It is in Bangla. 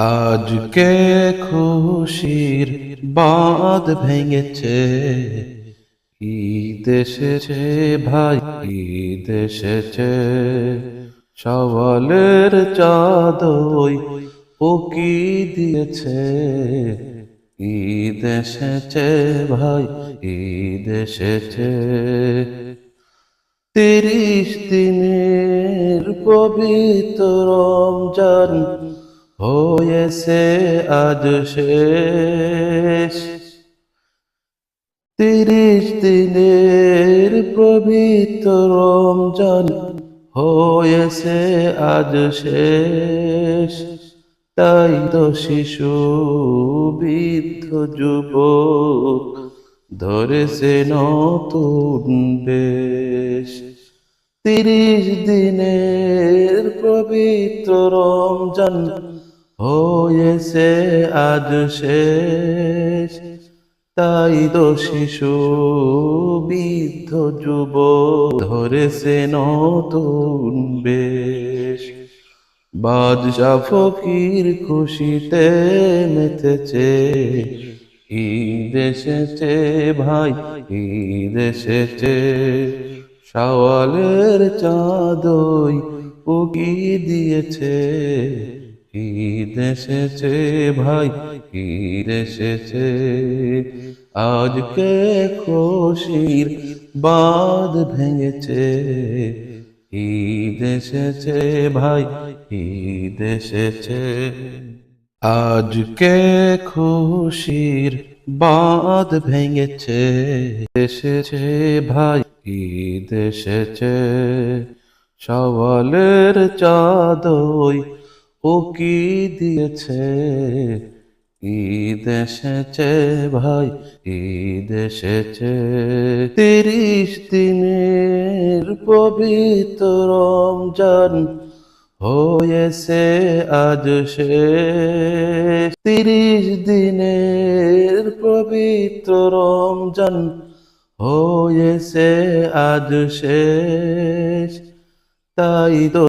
আজকে খুশির বাঁধ ভেঙেছে। ঈদ এসেছে ভাই, ঈদ এসেছে। সওয়ালের চাঁদই উকি দিয়েছে। ঈদ এসেছে ভাই, ঈদ এসেছে। তিরিশ দিনের পবিত্র রমজান হয়েছে আজ শেষ তিরিশ দিনের পবিত্র রমজান হয়েছে আজ শেষ তাই তো শিশু বৃদ্ধ যুবক ধরেছে নতুন বেশ তিরিশ দিনের পবিত্র রমজান হয়েছে আজ শেষ। তাই তো শিশু, বৃদ্ধ যুব ধরেছে নতুন বেশ। বাদশা ফকির খুশিতে মেতেছে, ঈদ ভাই, ঈদ এসেছে। সওয়ালের চাঁদই উকি দিয়েছে। ঈদ এসেছে ভাই, ঈদ এসেছে। আজকে খুশির বাঁধ ভেঙেছে। ঈদ এসেছে ভাই, ঈদ এসেছে। আজকে খুশির বাঁধ ভেঙেছে। এসেছে ভাই, ঈদ এসেছে। সওয়ালের চাঁদই উকি দিয়েছে? ঈদ এসেছে ভাই? ঈদ এসেছে তিরিশ দিনের পবিত্র রমজান হয়েছে, আজ শেষ। তিরিশ দিনের পবিত্র রমজান হয়েছে, আজ শেষ। তাই তো